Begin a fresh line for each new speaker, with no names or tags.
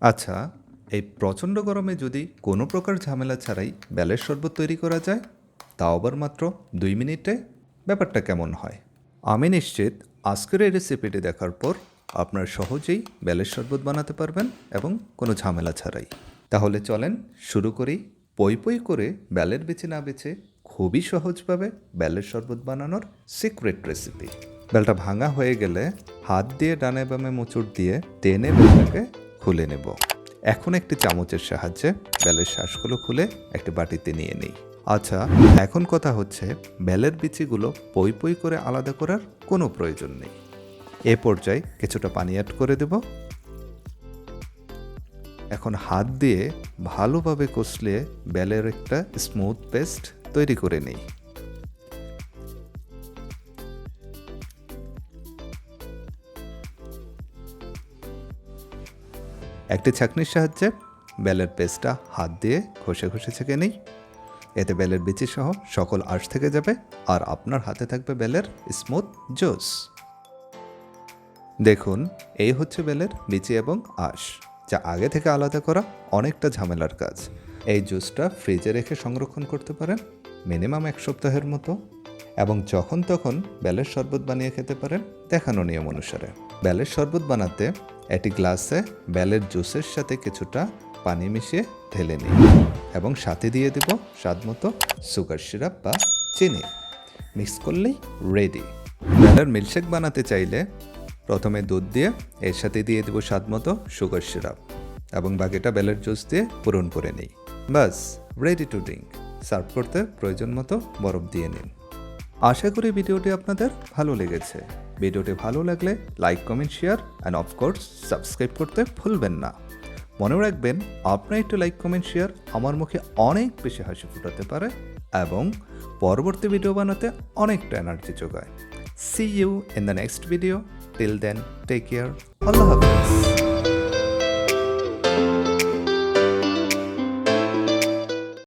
আচ্ছা এই প্রচণ্ড গরমে যদি কোনো প্রকার ঝামেলা ছাড়াই বেলের শরবত তৈরি করা যায়, তাও আবার মাত্র দুই মিনিটে? ব্যাপারটা কেমন হয়? আমি নিশ্চিত আজকের এই রেসিপিটি দেখার পর আপনার সহজেই বেলের শরবত বানাতে পারবেন এবং কোনো ঝামেলা ছাড়াই। তাহলে চলেন শুরু করি। পই পই করে বেলের বেছে না বেছে খুবই সহজভাবে বেলের শরবত বানানোর সিক্রেট রেসিপি। বেলটা ভাঙা হয়ে গেলে হাত দিয়ে ডানে বামে মোচড় দিয়ে টেনে বেলটাকে খুলে নেব। এখন একটি চামচের সাহায্যে বেলের শ্বাসগুলো খুলে একটি বাটিতে নিয়ে নিই। আচ্ছা এখন কথা হচ্ছে বেলের বিচিগুলো পই পই করে আলাদা করার কোনো প্রয়োজন নেই। এ পর্যায়ে কিছুটা পানি অ্যাড করে দেব। এখন হাত দিয়ে ভালোভাবে কষলে বেলের একটা স্মুথ পেস্ট তৈরি করে নিই। একটি ছাঁকনির সাহায্যে বেলের পেস্টটা হাত দিয়ে ঘষে ঘষে ছেঁকে নিই। এতে বেলের বিচি সহ সকল আঁশ থেকে যাবে আর আপনার হাতে থাকবে বেলের স্মুথ জুস। দেখুন, এই হচ্ছে বেলের বিচি এবং আঁশ, যা আগে থেকে আলাদা করা অনেকটা ঝামেলার কাজ। এই জুসটা ফ্রিজে রেখে সংরক্ষণ করতে পারেন মিনিমাম এক সপ্তাহের মতো। এবং যখন তখন বেলের শরবত বানিয়ে খেতে পারেন দেখানো নিয়ম অনুসারে। বেলের শরবত বানাতে একটি গ্লাসে বেলের জুসের সাথে কিছুটা পানি মিশিয়ে ঢেলে নিই এবং সাথে দিয়ে দেব স্বাদ মতো সুগার সিরাপ বা চিনি। মিক্স করলেই রেডি বেলের মিল্কশেক বানাতে চাইলে প্রথমে দুধ দিয়ে এর সাথে দিয়ে দেবো স্বাদ মতো সুগার সিরাপ এবং বাকিটা বেলের জুস দিয়ে পূরণ করে নিই। বাস রেডি টু ড্রিঙ্ক সার্ভ করতে প্রয়োজন মতো বরফ দিয়ে নিন। আশা করি ভিডিওটি আপনাদের ভালো লেগেছে। ভিডিওটি ভালো লাগলে like, comment, share and of course subscribe করতে ভুলবেন না। মনে রাখবেন, আপনার একটু লাইক, কমেন্ট, শেয়ার আমার মুখে অনেক বেশি হাসি ফুটাতে পারে এবং পরবর্তী ভিডিও বানাতে অনেকটা এনার্জি যোগায়। See you in the next video till then take care Allah Hafiz.